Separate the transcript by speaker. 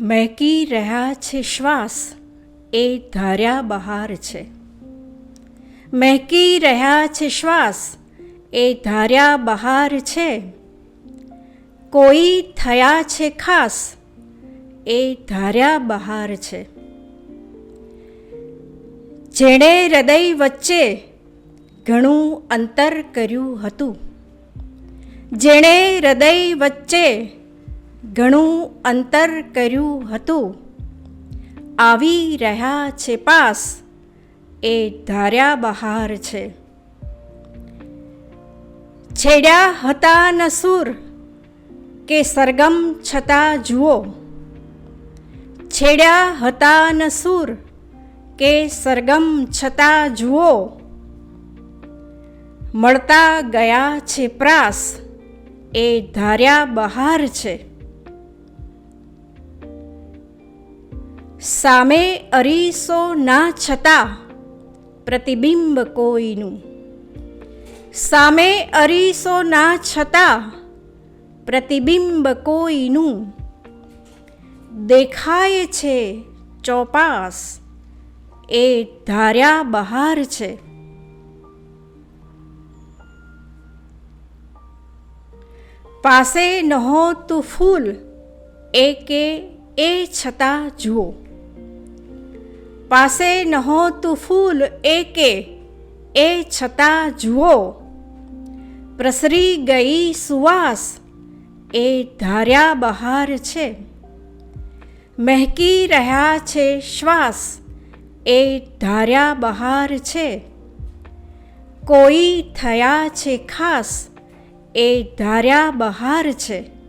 Speaker 1: મહેકી રહ્યા છે શ્વાસ એ ધાર્યા બહાર છે. મહેકી રહ્યા છે શ્વાસ એ ધાર્યા બહાર છે. કોઈ થયા છે ખાસ એ ધાર્યા બહાર છે. જેણે હૃદય વચ્ચે ઘણું અંતર કર્યું હતું. જેણે હૃદય વચ્ચે ઘણું અંતર કર્યું હતું. આવી રહ્યા છે પાસ, એ ધાર્યા બહાર છે. છેડ્યા હતા ન સૂર કે સરગમ છતાં જુઓ. છેડ્યા હતા ન સૂર કે સરગમ છતાં જુઓ. મળતા ગયા છે પ્રાસ, એ ધાર્યા બહાર છે. સામે અરીસો ના છતાં પ્રતિબિંબ કોઈનું. સામે અરીસો ના છતાં પ્રતિબિંબ કોઈનું. દેખાય છે ચોપાસ, એ ધાર્યા બહાર છે. પાસે નહોતું ફૂલ એ કે એ છતાં જુઓ. પાસે નહોતું ફૂલ એ કે એ છતાં જુઓ. પ્રસરી ગઈ સુવાસ, એ ધાર્યા બહાર છે. મહેકી રહ્યા છે શ્વાસ, એ ધાર્યા બહાર છે. કોઈ થયા છે ખાસ, એ ધાર્યા બહાર છે.